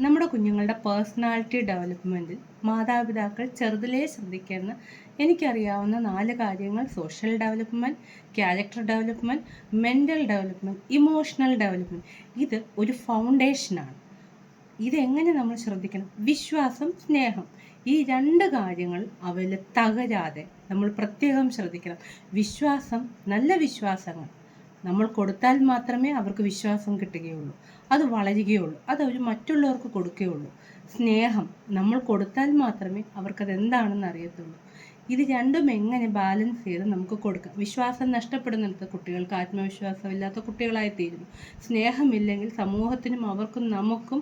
നമ്മുടെ കുഞ്ഞുങ്ങളുടെ പേഴ്സണാലിറ്റി ഡെവലപ്മെന്റിൽ മാതാപിതാക്കൾ ചെറുതിലേ ശ്രദ്ധിക്കുന്ന എനിക്കറിയാവുന്ന നാല് കാര്യങ്ങൾ social development character development mental development emotional development ഇത് ഒരു ഫൗണ്ടേഷനാണ് ഇതെങ്ങനെ നമ്മൾ ശ്രദ്ധിക്കണം? വിശ്വാസം സ്നേഹം. ഈ രണ്ട് കാര്യങ്ങൾ അവയിൽ തകരാതെ നമ്മൾ പ്രത്യേകം ശ്രദ്ധിക്കണം. വിശ്വാസം നല്ല വിശ്വാസങ്ങൾ. നമ്മൾ കൊടുത്താൽ മാത്രമേ അവർക്ക് വിശ്വാസം കിട്ടുകയുള്ളൂ. അത് വളരുകയുള്ളൂ. അത് അവർ മറ്റുള്ളവർക്ക് കൊടുക്കുകയുള്ളൂ. സ്നേഹം നമ്മൾ കൊടുത്താൽ മാത്രമേ അവർക്കത് എന്താണെന്ന് അറിയത്തുള്ളൂ. ഇത് രണ്ടും എങ്ങനെ ബാലൻസ് ചെയ്ത് നമുക്ക് കൊടുക്കാം? വിശ്വാസം നഷ്ടപ്പെടുന്നിടത്ത് കുട്ടികൾക്ക് ആത്മവിശ്വാസമില്ലാത്ത കുട്ടികളായി തീരുന്നു സ്നേഹമില്ലെങ്കിൽ സമൂഹത്തിനും അവർക്കും നമുക്കും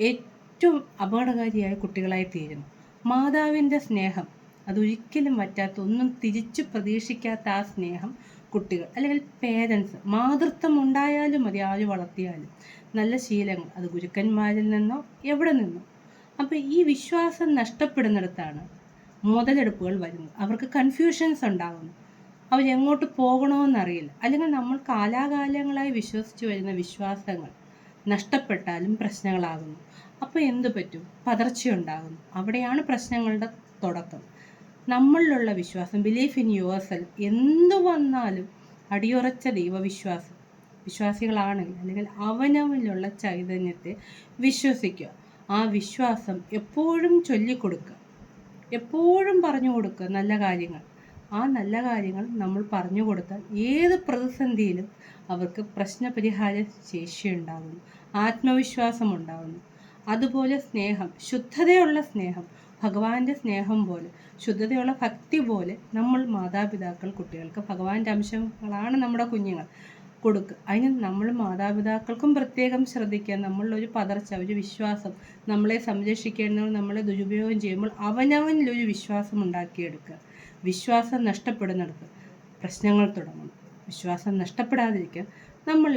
ഏറ്റവും അപകടകാരിയായ കുട്ടികളായി തീരുന്നു മാതാവിന്റെ സ്നേഹം അതൊരിക്കലും പറ്റാത്ത ഒന്നും തിരിച്ചു പ്രതീക്ഷിക്കാത്ത ആ സ്നേഹം കുട്ടികൾ അല്ലെങ്കിൽ പേരൻസ് മാതൃത്വം ഉണ്ടായാലും മതി ആര് വളർത്തിയാലും. നല്ല ശീലങ്ങൾ അത് ഗുരുക്കന്മാരിൽ നിന്നോ എവിടെ നിന്നോ. അപ്പോൾ ഈ വിശ്വാസം നഷ്ടപ്പെടുന്നിടത്താണ് മുതലെടുപ്പുകൾ വരുന്നത്. അവർക്ക് കൺഫ്യൂഷൻസ് ഉണ്ടാകുന്നു. അവരെങ്ങോട്ട് പോകണമെന്നറിയില്ല അല്ലെങ്കിൽ നമ്മൾ കാലാകാലങ്ങളായി വിശ്വസിച്ച് വരുന്ന വിശ്വാസങ്ങൾ നഷ്ടപ്പെട്ടാലും പ്രശ്നങ്ങളാകുന്നു. അപ്പോൾ എന്തു പറ്റും? പതർച്ചയുണ്ടാകുന്നു. അവിടെയാണ് പ്രശ്നങ്ങളുടെ തുടക്കം. നമ്മളിലുള്ള വിശ്വാസം ബിലീഫ് ഇൻ യുവർ സെൽഫ് എന്തു വന്നാലും അടിയുറച്ച ദൈവവിശ്വാസം വിശ്വാസികളാണെങ്കിൽ അല്ലെങ്കിൽ അവനവനിലുള്ള ചൈതന്യത്തെ വിശ്വസിക്കുക. ആ വിശ്വാസം എപ്പോഴും ചൊല്ലിക്കൊടുക്കുക. എപ്പോഴും പറഞ്ഞു കൊടുക്കുക നല്ല കാര്യങ്ങൾ. ആ നല്ല കാര്യങ്ങൾ നമ്മൾ പറഞ്ഞു കൊടുത്താൽ ഏത് പ്രതിസന്ധിയിലും അവർക്ക് പ്രശ്നപരിഹാര ശേഷി ഉണ്ടാകുന്നു. ആത്മവിശ്വാസം ഉണ്ടാകുന്നു. അതുപോലെ സ്നേഹം ശുദ്ധതയുള്ള സ്നേഹം ഭഗവാന്റെ സ്നേഹം പോലെ ശുദ്ധതയുള്ള ഭക്തി പോലെ നമ്മൾ മാതാപിതാക്കൾ കുട്ടികൾക്ക് ഭഗവാന്റെ അംശങ്ങളാണ് നമ്മുടെ കുഞ്ഞുങ്ങൾ കൊടുക്കുക അതിന് നമ്മൾ മാതാപിതാക്കൾക്കും പ്രത്യേകം ശ്രദ്ധിക്കുക. നമ്മളിലൊരു പതർച്ച ഒരു വിശ്വാസം നമ്മളെ സംരക്ഷിക്കേണ്ടവർ നമ്മളെ ദുരുപയോഗം ചെയ്യുമ്പോൾ അവനവനിലൊരു വിശ്വാസം ഉണ്ടാക്കിയെടുക്കുക. വിശ്വാസം നഷ്ടപ്പെടുന്നിടത്ത് പ്രശ്നങ്ങൾ തുടങ്ങും വിശ്വാസം നഷ്ടപ്പെടാതിരിക്കാൻ നമ്മൾ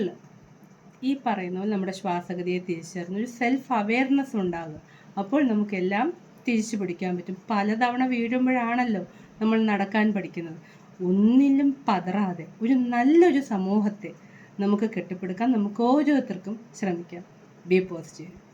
ഈ പറയുന്ന പോലെ നമ്മുടെ ശ്വാസഗതിയെ തിരിച്ചറിഞ്ഞ് ഒരു സെൽഫ് അവെയർനെസ് ഉണ്ടാകുക. അപ്പോൾ നമുക്കെല്ലാം തിരിച്ചു പിടിക്കാൻ പറ്റും. പലതവണ വീഴുമ്പോഴാണല്ലോ നമ്മൾ നടക്കാൻ പഠിക്കുന്നത്. ഒന്നിലും പതറാതെ ഒരു നല്ലൊരു സമൂഹത്തെ നമുക്ക് കെട്ടിപ്പടുക്കാൻ നമുക്ക് ഓരോരുത്തർക്കും ശ്രമിക്കാം. B positive